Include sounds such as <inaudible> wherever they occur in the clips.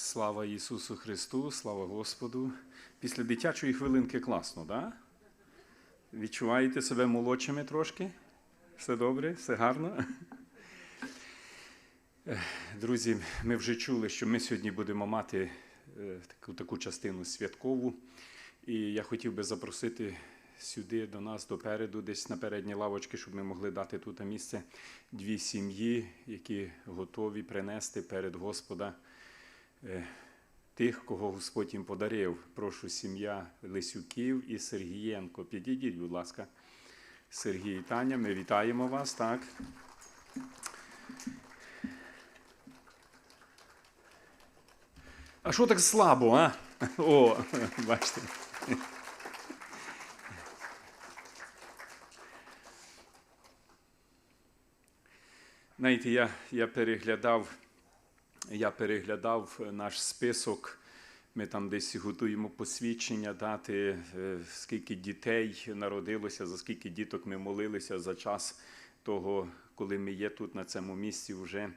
Слава Ісусу Христу, слава Господу. Після дитячої хвилинки класно, да? Відчуваєте себе молодшими трошки? Все добре, все гарно? Друзі, ми вже чули, що ми сьогодні будемо мати е, таку, таку частину святкову. І я хотів би запросити сюди до нас допереду, десь на передні лавочки, щоб ми могли дати тут місце дві сім'ї, які готові принести перед Господа тих, кого Господь їм подарив. Прошу сім'я Лисюків і Сергієнко. Підійдіть, будь ласка. Сергій і Таня, ми вітаємо вас, так. А що так слабо, а? О, бачите. Знаєте, я, я переглядав, я переглядав наш список. Ми там десь готуємо посвідчення дати, е, скільки дітей народилося, за скільки діток ми молилися за час того, коли ми є тут на цьому місці вже.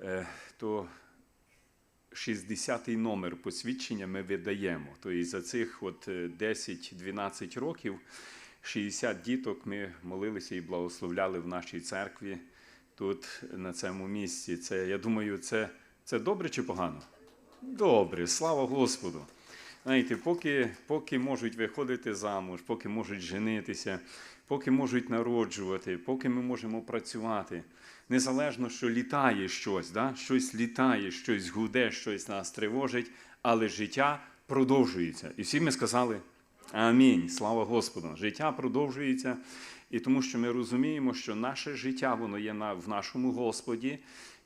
Е, То 60-й номер посвідчення ми видаємо. Тобто за цих е, 10-12 років 60 діток ми молилися і благословляли в нашій церкві тут на цьому місці. Це, я думаю, це, це добре чи погано? Добре, слава Господу. Знаєте, поки, поки можуть виходити замуж, поки можуть женитися, поки можуть народжувати, поки ми можемо працювати. Незалежно, що літає щось, да? щось літає, щось гуде, щось нас тривожить, але життя продовжується. І всі ми сказали Амінь. Слава Господу. Життя продовжується, і тому що ми розуміємо, що наше життя воно є в нашому Господі,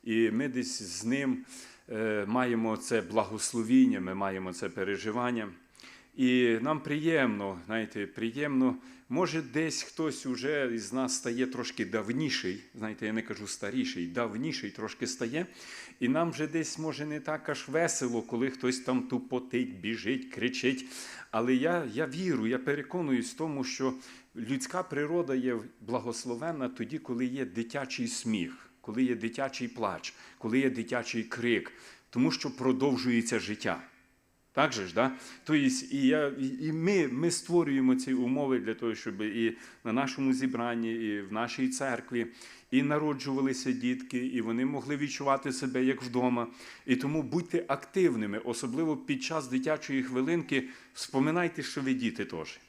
і ми десь з ним е, маємо це благословіння, ми маємо це переживання. І нам приємно, знаєте, приємно. Може, десь хтось уже із нас стає трошки давніший, знаєте, я не кажу старіший, давніший трошки стає. І нам вже десь може не так аж весело, коли хтось там тупотить, біжить, кричить. Але я, я вірю, я переконуюсь в тому, що людська природа є благословенна тоді, коли є дитячий сміх, коли є дитячий плач, коли є дитячий крик, тому що продовжується життя. Так же ж, да? Тобто, і, я, і ми, ми створюємо ці умови для того, щоб і на нашому зібранні, і в нашій церкві, і народжувалися дітки, і вони могли відчувати себе як вдома. І тому будьте активними, особливо під час дитячої хвилинки, вспоминайте, що ви діти теж.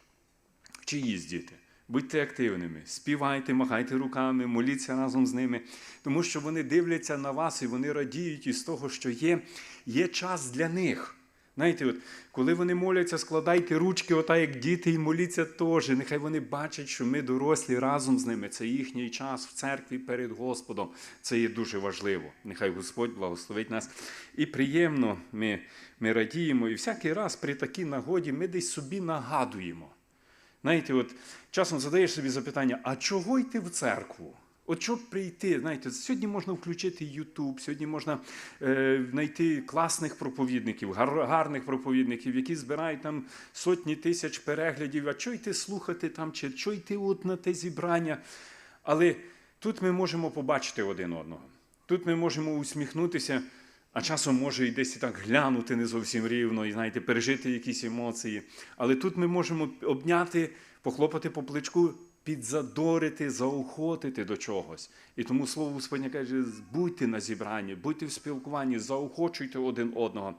Чиїсь діти. Будьте активними, співайте, махайте руками, моліться разом з ними, тому що вони дивляться на вас і вони радіють із того, що є, є час для них. Знаєте, от, коли вони моляться, складайте ручки, ота як діти, і моліться теж. Нехай вони бачать, що ми дорослі разом з ними. Це їхній час в церкві перед Господом. Це є дуже важливо. Нехай Господь благословить нас. І приємно ми, ми радіємо. І всякий раз при такій нагоді ми десь собі нагадуємо. Знаєте, от часом задаєш собі запитання, а чого йти в церкву? От щоб прийти, знаєте, сьогодні можна включити YouTube, сьогодні можна е, знайти класних проповідників, гар, гарних проповідників, які збирають там сотні тисяч переглядів. А що йти слухати там, чи що йти от на те зібрання? Але тут ми можемо побачити один одного. Тут ми можемо усміхнутися, а часом може і десь і так глянути не зовсім рівно, і знаєте, пережити якісь емоції. Але тут ми можемо обняти, похлопати по плечку підзадорити, заохотити до чогось. І тому слово Господнє каже: будьте на зібранні, будьте в спілкуванні, заохочуйте один одного,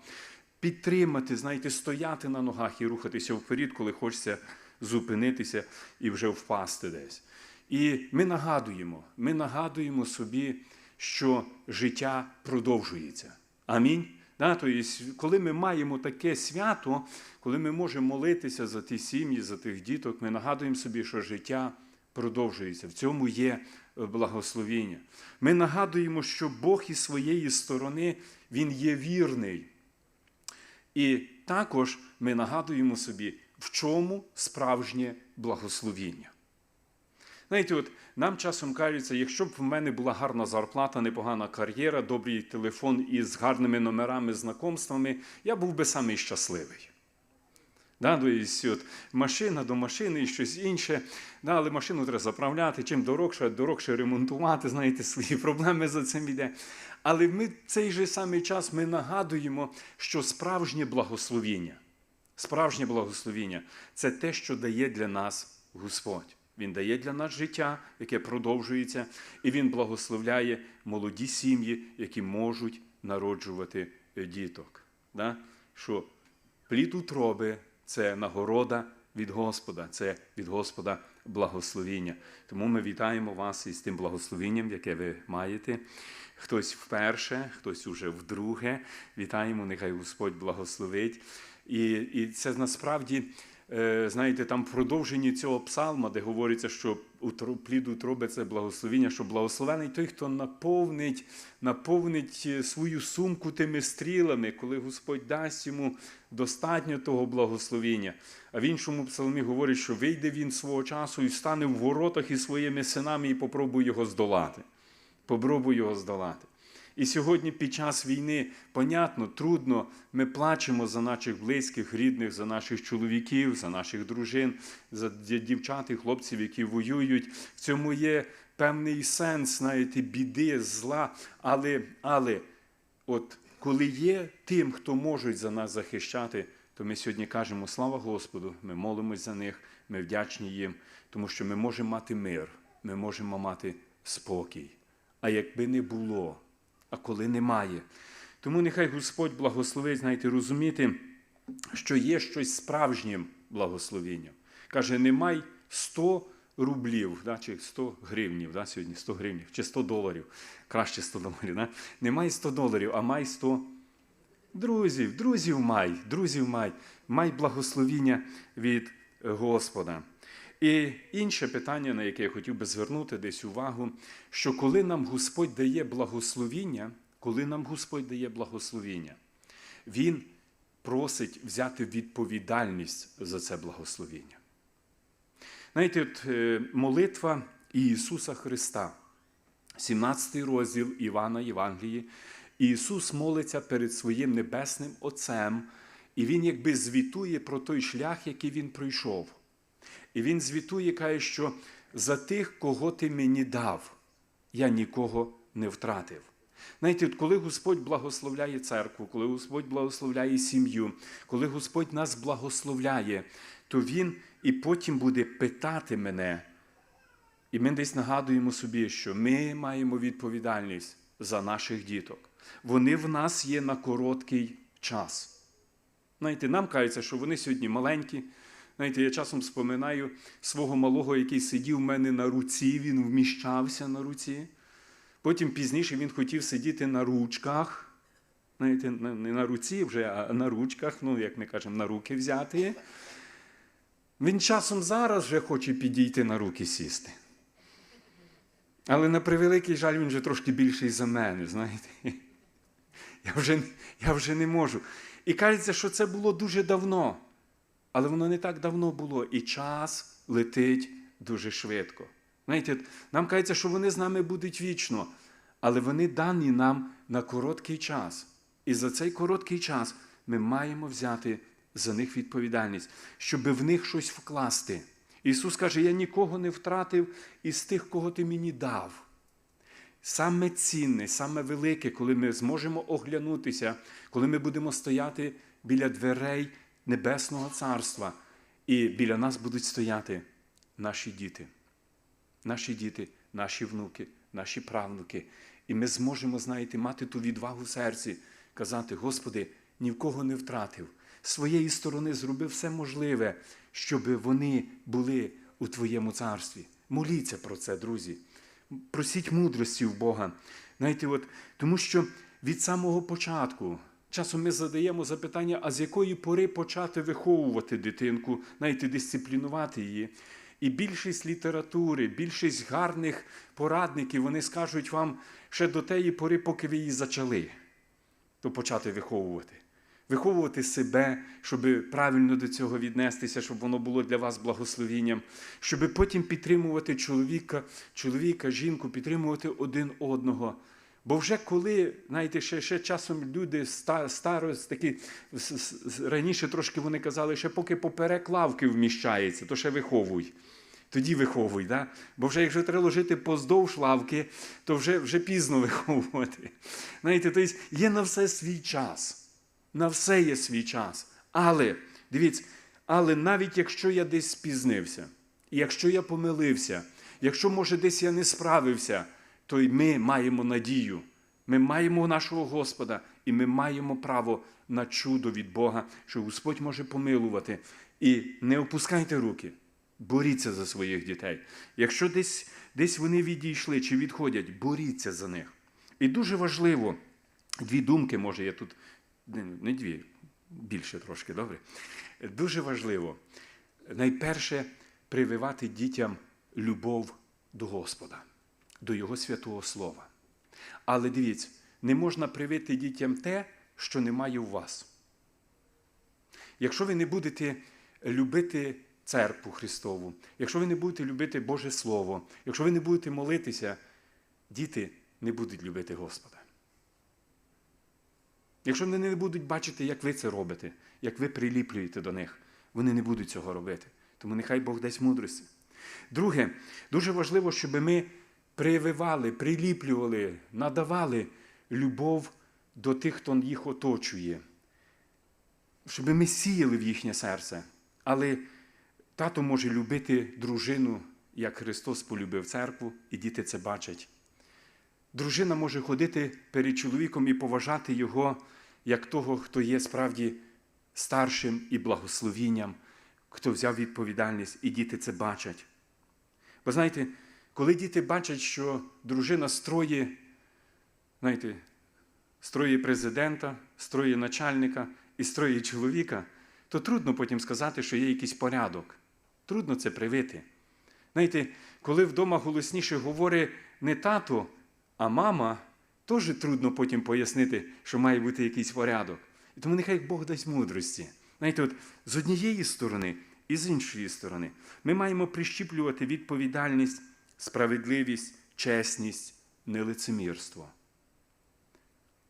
підтримати, знаєте, стояти на ногах і рухатися вперед, коли хочеться зупинитися і вже впасти десь. І ми нагадуємо, ми нагадуємо собі, що життя продовжується. Амінь. Да, тобто, коли ми маємо таке свято, коли ми можемо молитися за ті сім'ї, за тих діток, ми нагадуємо собі, що життя продовжується. В цьому є благословіння. Ми нагадуємо, що Бог із своєї сторони Він є вірний. І також ми нагадуємо собі, в чому справжнє благословіння. Знаєте, от нам часом кажеться, якщо б в мене була гарна зарплата, непогана кар'єра, добрий телефон із гарними номерами, знакомствами, я був би самий щасливий. Да, тобто, от, машина до машини і щось інше. Да, але машину треба заправляти, чим дорогше, дорогше ремонтувати, знаєте, свої проблеми за цим йде. Але ми в цей же самий час ми нагадуємо, що справжнє благословіння, справжнє благословіння це те, що дає для нас Господь. Він дає для нас життя, яке продовжується, і Він благословляє молоді сім'ї, які можуть народжувати е, діток. Да? Що плід утроби це нагорода від Господа, це від Господа благословіння. Тому ми вітаємо вас із тим благословінням, яке ви маєте. Хтось вперше, хтось уже вдруге. Вітаємо, нехай Господь благословить. І, і це насправді. Е, Знаєте, там в продовженні цього псалма, де говориться, що плід утроби це благословіння, що благословений той, хто наповнить, наповнить е, свою сумку тими стрілами, коли Господь дасть йому достатньо того благословіння. А в іншому псалмі говорить, що вийде він свого часу і встане в воротах із своїми синами і попробує його здолати. Попробуй його здолати. І сьогодні під час війни, понятно, трудно, ми плачемо за наших близьких, рідних, за наших чоловіків, за наших дружин, за дівчат і хлопців, які воюють. В цьому є певний сенс, знаєте, біди, зла. Але, але от коли є тим, хто можуть за нас захищати, то ми сьогодні кажемо слава Господу, ми молимось за них, ми вдячні їм, тому що ми можемо мати мир, ми можемо мати спокій. А якби не було, а коли немає. Тому нехай Господь благословить, знаєте, розуміти, що є щось справжнім благословенням. Каже, не май 100 рублів, да, чи 100 гривнів, да, сьогодні 100 гривнів, чи 100 доларів, краще 100 доларів. Да? Не май 100 доларів, а май 100 друзів, друзів май, друзів май, май благословіння від Господа. І інше питання, на яке я хотів би звернути десь увагу, що коли нам Господь дає благословіння, коли нам Господь дає благословіння, Він просить взяти відповідальність за це благословіння. Знаєте, от, е, молитва Ісуса Христа, 17 розділ Івана Євангелії, Ісус молиться перед своїм небесним Отцем, і Він якби звітує про той шлях, який Він пройшов. І він звітує, каже, що за тих, кого ти мені дав, я нікого не втратив. Знаєте, коли Господь благословляє церкву, коли Господь благословляє сім'ю, коли Господь нас благословляє, то Він і потім буде питати мене. І ми десь нагадуємо собі, що ми маємо відповідальність за наших діток. Вони в нас є на короткий час. Знаєте, нам кажеться, що вони сьогодні маленькі. Знаєте, я часом споминаю свого малого, який сидів в мене на руці, він вміщався на руці. Потім пізніше він хотів сидіти на ручках. Знаєте, не на руці вже, а на ручках, ну, як ми кажемо, на руки взяти. Він часом зараз вже хоче підійти на руки сісти. Але на превеликий жаль, він вже трошки більший за мене, знаєте. Я вже, я вже не можу. І кажеться, що це було дуже давно. Але воно не так давно було, і час летить дуже швидко. Знаєте, нам кажеться, що вони з нами будуть вічно, але вони дані нам на короткий час. І за цей короткий час ми маємо взяти за них відповідальність, щоб в них щось вкласти. Ісус каже: Я нікого не втратив із тих, кого ти мені дав. Саме цінне, саме велике, коли ми зможемо оглянутися, коли ми будемо стояти біля дверей Небесного Царства, і біля нас будуть стояти наші діти, наші діти, наші внуки, наші правнуки. І ми зможемо, знаєте, мати ту відвагу в серці, казати: Господи, ні в кого не втратив. З своєї сторони зробив все можливе, щоб вони були у Твоєму царстві. Моліться про це, друзі. Просіть мудрості в Бога. Знаєте, от, тому що від самого початку часом ми задаємо запитання, а з якої пори почати виховувати дитинку, знаєте, дисциплінувати її. І більшість літератури, більшість гарних порадників, вони скажуть вам ще до тієї пори, поки ви її зачали, то почати виховувати. Виховувати себе, щоб правильно до цього віднестися, щоб воно було для вас благословінням, щоб потім підтримувати чоловіка, чоловіка, жінку, підтримувати один одного. Бо вже коли, знаєте, ще, ще часом люди ста- такі раніше трошки вони казали, ще поки поперек лавки вміщається, то ще виховуй. Тоді виховуй, да? бо вже якщо треба ложити поздовж лавки, то вже, вже пізно <laughs> виховувати. Знаєте, тобто є на все свій час. На все є свій час. Але, дивіться, але навіть якщо я десь спізнився, якщо я помилився, якщо, може, десь я не справився, то й ми маємо надію. Ми маємо нашого Господа, і ми маємо право на чудо від Бога, що Господь може помилувати. І не опускайте руки, боріться за своїх дітей. Якщо десь, десь вони відійшли чи відходять, боріться за них. І дуже важливо, дві думки, може, я тут не, дві, більше трошки, добре. Дуже важливо, найперше, прививати дітям любов до Господа, до Його святого Слова. Але дивіться, не можна привити дітям те, що немає у вас. Якщо ви не будете любити церкву Христову, якщо ви не будете любити Боже Слово, якщо ви не будете молитися, діти не будуть любити Господа. Якщо вони не будуть бачити, як ви це робите, як ви приліплюєте до них, вони не будуть цього робити. Тому нехай Бог дасть мудрості. Друге, дуже важливо, щоб ми прививали, приліплювали, надавали любов до тих, хто їх оточує, щоб ми сіяли в їхнє серце. Але тато може любити дружину, як Христос полюбив церкву, і діти це бачать. Дружина може ходити перед чоловіком і поважати його як того, хто є справді старшим і благословінням, хто взяв відповідальність, і діти це бачать. Ви знаєте, коли діти бачать, що дружина строє, знаєте, строє президента, строє начальника і строє чоловіка, то трудно потім сказати, що є якийсь порядок. Трудно це привити. Знаєте, коли вдома голосніше говорить не тато, а мама, теж трудно потім пояснити, що має бути якийсь порядок. І тому нехай Бог дасть мудрості. Знаєте, от з однієї сторони і з іншої сторони ми маємо прищіплювати відповідальність, справедливість, чесність, нелицемірство.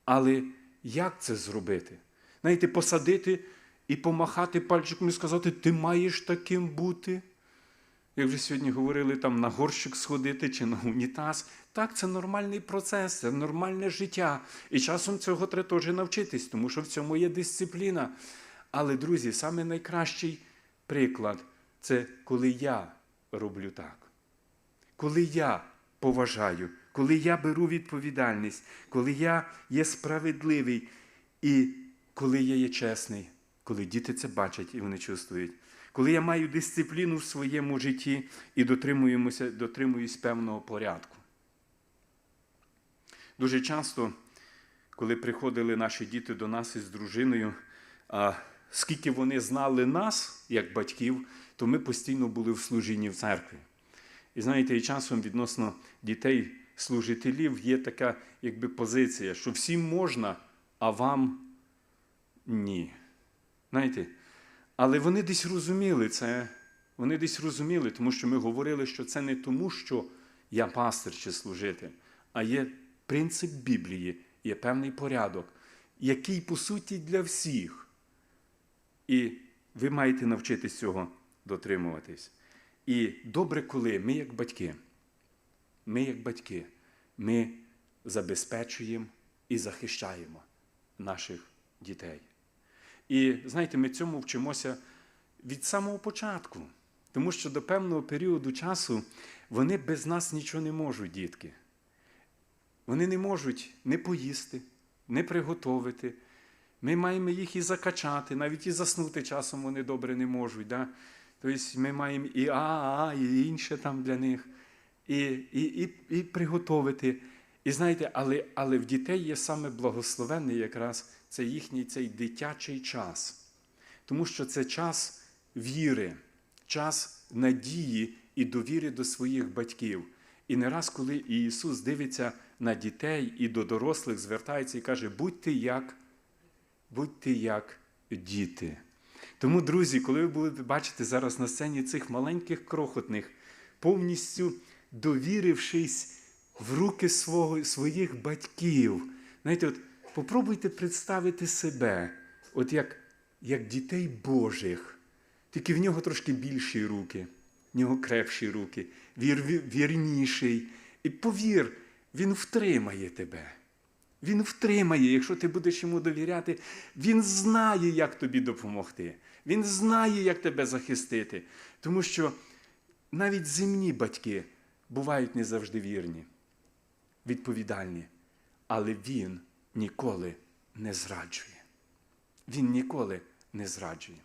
Але як це зробити? Знаєте, посадити і помахати пальчиком і сказати, ти маєш таким бути. Як вже сьогодні говорили, там на горщик сходити чи на унітаз. Так, це нормальний процес, це нормальне життя. І часом цього треба теж навчитись, тому що в цьому є дисципліна. Але, друзі, саме найкращий приклад це коли я роблю так. Коли я поважаю, коли я беру відповідальність, коли я є справедливий і коли я є чесний, коли діти це бачать і вони чувствують. Коли я маю дисципліну в своєму житті і дотримуємося, дотримуюсь певного порядку. Дуже часто, коли приходили наші діти до нас із дружиною, а скільки вони знали нас, як батьків, то ми постійно були в служінні в церкві. І знаєте, і часом відносно дітей, служителів є така якби позиція, що всім можна, а вам ні. Знаєте, але вони десь розуміли це, вони десь розуміли, тому що ми говорили, що це не тому, що я пастир чи служитель, а є принцип Біблії, є певний порядок, який, по суті, для всіх. І ви маєте навчитись цього дотримуватись. І добре, коли ми, як батьки, ми, як батьки, ми забезпечуємо і захищаємо наших дітей. І знаєте, ми цьому вчимося від самого початку, тому що до певного періоду часу вони без нас нічого не можуть, дітки. Вони не можуть не поїсти, не приготовити. Ми маємо їх і закачати, навіть і заснути часом вони добре не можуть. Да? Тобто ми маємо і АА, і інше там для них, і і, і, і приготовити. І знаєте, але але в дітей є саме благословенний якраз це їхній цей дитячий час. Тому що це час віри, час надії і довіри до своїх батьків. І не раз, коли Ісус дивиться на дітей і до дорослих, звертається і каже: будьте як, будьте як діти. Тому, друзі, коли ви будете бачити зараз на сцені цих маленьких крохотних, повністю довірившись в руки свого, своїх батьків. Знаєте, от попробуйте представити себе, от як, як дітей Божих, тільки в нього трошки більші руки, в нього крепші руки, вір, вір- вірніший. І повір, він втримає тебе. Він втримає, якщо ти будеш йому довіряти, він знає, як тобі допомогти. Він знає, як тебе захистити. Тому що навіть земні батьки бувають не завжди вірні, відповідальні. Але він ніколи не зраджує. Він ніколи не зраджує.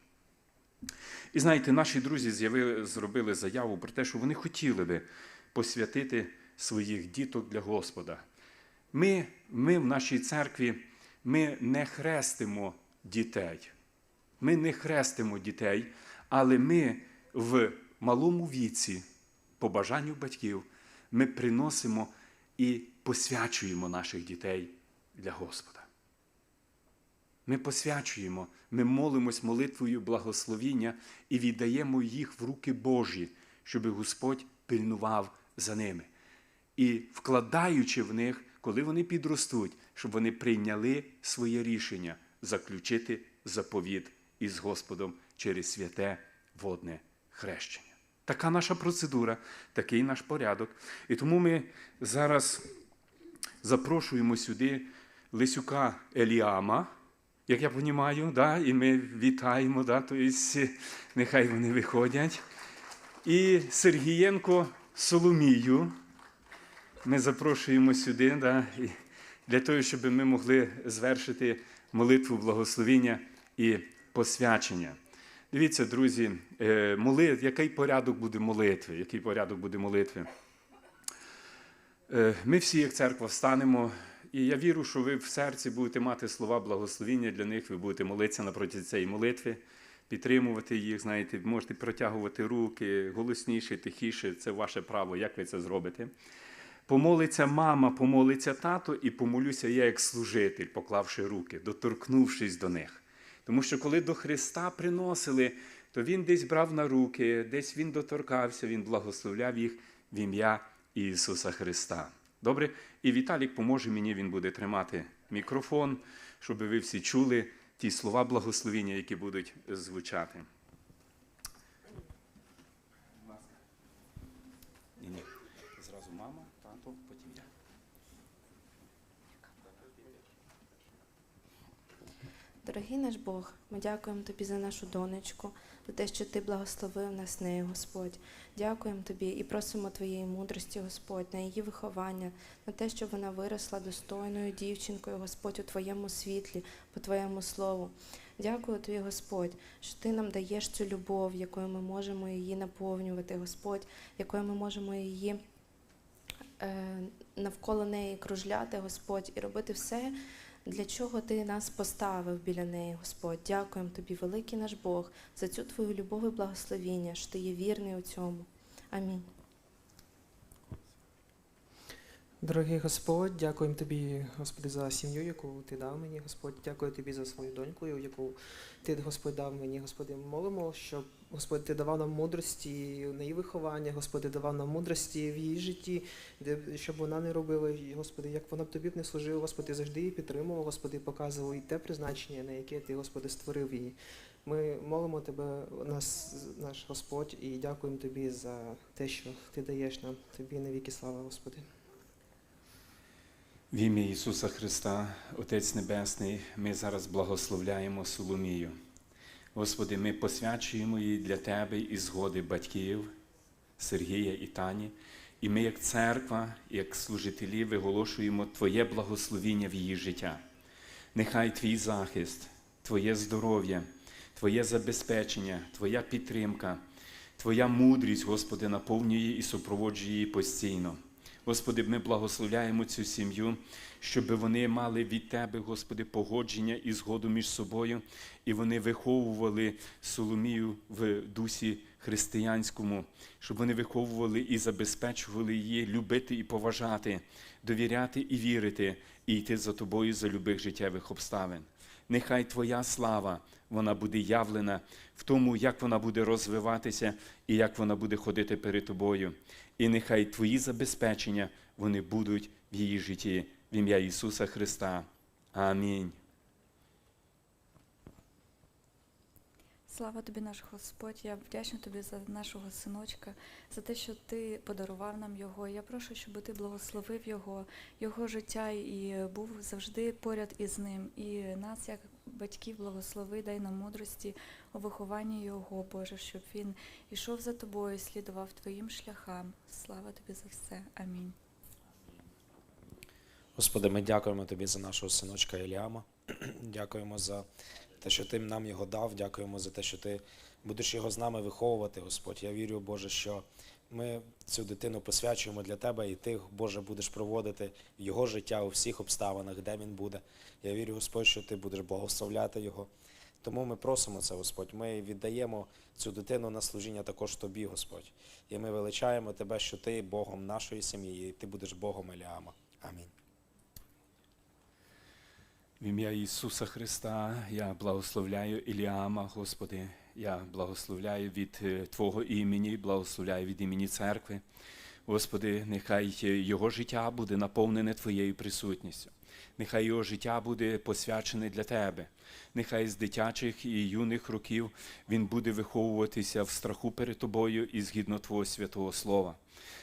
І знаєте, наші друзі з'явили, зробили заяву про те, що вони хотіли би посвятити своїх діток для Господа. Ми, ми в нашій церкві ми не хрестимо дітей. Ми не хрестимо дітей, але ми в малому віці, по бажанню батьків, ми приносимо і посвячуємо наших дітей для Господа. Ми посвячуємо, ми молимось молитвою благословіння і віддаємо їх в руки Божі, щоб Господь пильнував за ними. І вкладаючи в них, коли вони підростуть, щоб вони прийняли своє рішення заключити заповіт із Господом через святе водне хрещення. Така наша процедура, такий наш порядок. І тому ми зараз запрошуємо сюди Лисюка Еліама, як я розумію, да? і ми вітаємо, да? тобто, нехай вони виходять. І Сергієнко Соломію ми запрошуємо сюди да? для того, щоб ми могли звершити молитву благословіння і посвячення. Дивіться, друзі, е, моли... який порядок буде молитви? Який порядок буде молитви? Е, Ми всі, як церква, встанемо, і я вірю, що ви в серці будете мати слова благословіння для них, ви будете молитися напроти цієї молитви, підтримувати їх, знаєте, можете протягувати руки голосніше, тихіше, це ваше право, як ви це зробите. Помолиться мама, помолиться тато, і помолюся я як служитель, поклавши руки, доторкнувшись до них. Тому що коли до Христа приносили, то Він десь брав на руки, десь Він доторкався, Він благословляв їх в ім'я Ісуса Христа. Добре? І Віталік поможе мені, він буде тримати мікрофон, щоб ви всі чули ті слова благословіння, які будуть звучати. Ні, ні. Зразу мама, тато, потім я. Дорогий наш Бог, ми дякуємо Тобі за нашу донечку, за те, що Ти благословив нас нею, Господь. Дякуємо Тобі і просимо Твоєї мудрості, Господь, на її виховання, на те, щоб вона виросла достойною дівчинкою, Господь, у Твоєму світлі, по Твоєму слову. Дякую Тобі, Господь, що Ти нам даєш цю любов, якою ми можемо її наповнювати, Господь, якою ми можемо її е, навколо неї кружляти, Господь, і робити все, для чого ти нас поставив біля неї, Господь. Дякуємо тобі, великий наш Бог, за цю твою любов і благословіння, що ти є вірний у цьому. Амінь. Дорогий Господь, дякуємо тобі, Господи, за сім'ю, яку ти дав мені, Господь. Дякую тобі за свою доньку, яку ти, Господь, дав мені. Господи, молимо, щоб Господь, ти давав нам мудрості на її виховання, Господи, давав нам мудрості в її житті, щоб вона не робила, Господи, як вона б тобі б не служила, Господи, завжди її підтримував, Господи, показував і те призначення, на яке ти, Господи, створив її. Ми молимо Тебе, нас, наш Господь, і дякуємо Тобі за те, що Ти даєш нам. Тобі навіки слава, Господи. В ім'я Ісуса Христа, Отець Небесний, ми зараз благословляємо Соломію. Господи, ми посвячуємо її для Тебе і згоди батьків Сергія і Тані. І ми, як церква, як служителі, виголошуємо Твоє благословіння в її життя. Нехай Твій захист, Твоє здоров'я, Твоє забезпечення, Твоя підтримка, Твоя мудрість, Господи, наповнює і супроводжує її постійно. Господи, ми благословляємо цю сім'ю, щоб вони мали від Тебе, Господи, погодження і згоду між собою, і вони виховували Соломію в дусі християнському, щоб вони виховували і забезпечували її любити і поважати, довіряти і вірити, і йти за тобою за любих життєвих обставин. Нехай Твоя слава вона буде явлена в тому, як вона буде розвиватися і як вона буде ходити перед тобою. І нехай Твої забезпечення вони будуть в її житті. В ім'я Ісуса Христа. Амінь. Слава тобі, наш Господь. Я вдячна тобі за нашого синочка, за те, що ти подарував нам його. Я прошу, щоб ти благословив його, його життя і був завжди поряд із ним. І нас, як батьків, благослови, дай нам мудрості у вихованні його, Боже, щоб він ішов за тобою, слідував твоїм шляхам. Слава тобі за все. Амінь. Господи, ми дякуємо Тобі за нашого синочка Еліама. <clears throat> Дякуємо за те, що Ти нам його дав. Дякуємо за те, що Ти будеш його з нами виховувати, Господь. Я вірю, Боже, що ми цю дитину посвячуємо для Тебе, і Ти, Боже, будеш проводити його життя у всіх обставинах, де він буде. Я вірю, Господь, що Ти будеш благословляти його. Тому ми просимо це, Господь. Ми віддаємо цю дитину на служіння також Тобі, Господь. І ми величаємо Тебе, що Ти Богом нашої сім'ї, і Ти будеш Богом Еліама. Амінь. В ім'я Ісуса Христа я благословляю Іліама, Господи. Я благословляю від е, Твого імені, благословляю від імені церкви. Господи, нехай е, його життя буде наповнене Твоєю присутністю. Нехай його життя буде посвячене для Тебе. Нехай з дитячих і юних років він буде виховуватися в страху перед Тобою і згідно Твого святого Слова.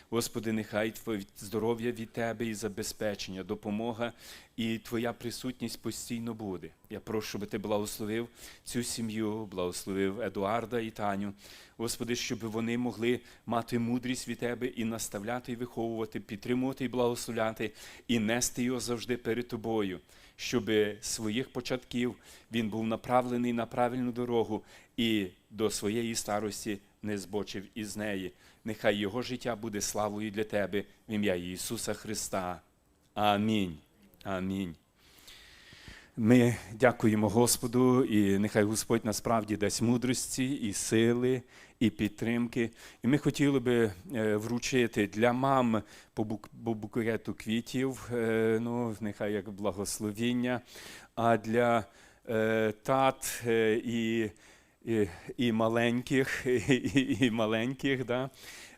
Господи, нехай Твоє здоров'я від Тебе і забезпечення, допомога і Твоя присутність постійно буде. Я прошу, щоб Ти благословив цю сім'ю, благословив Едуарда і Таню. Господи, щоб вони могли мати мудрість від Тебе і наставляти, і виховувати, підтримувати і благословляти, і нести його завжди перед Тобою, щоб своїх початків він був направлений на правильну дорогу і до своєї старості не збочив із неї. Нехай його життя буде славою для Тебе в ім'я Ісуса Христа. Амінь. Амінь. Ми дякуємо Господу, і нехай Господь насправді дасть мудрості і сили, і підтримки. І ми хотіли би е, вручити для мам по бук- по букету квітів, е, ну, нехай як благословіння, а для е, тат і, і, і маленьких, <laughs> і, і, маленьких, да?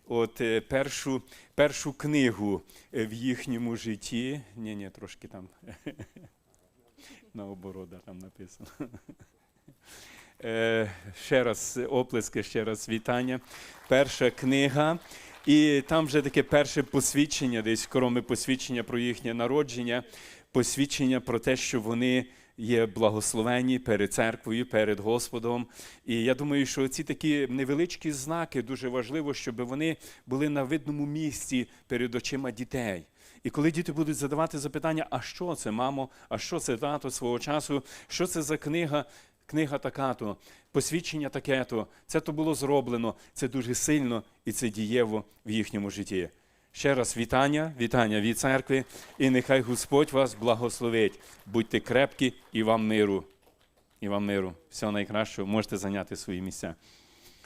От е, першу, першу книгу е, в їхньому житті. Ні, ні, трошки там <laughs> наоборот, там написано. <laughs> Е, ще раз оплески, ще раз вітання. Перша книга. І там вже таке перше посвідчення, десь кроме посвідчення про їхнє народження, посвідчення про те, що вони є благословені перед церквою, перед Господом. І я думаю, що ці такі невеличкі знаки дуже важливо, щоб вони були на видному місці перед очима дітей. І коли діти будуть задавати запитання, а що це, мамо, а що це тато свого часу, що це за книга, книга така-то, посвідчення таке-то, це то було зроблено, це дуже сильно і це дієво в їхньому житті. Ще раз вітання, вітання від церкви, і нехай Господь вас благословить. Будьте крепкі і вам миру. І вам миру. Всього найкращого, можете зайняти свої місця.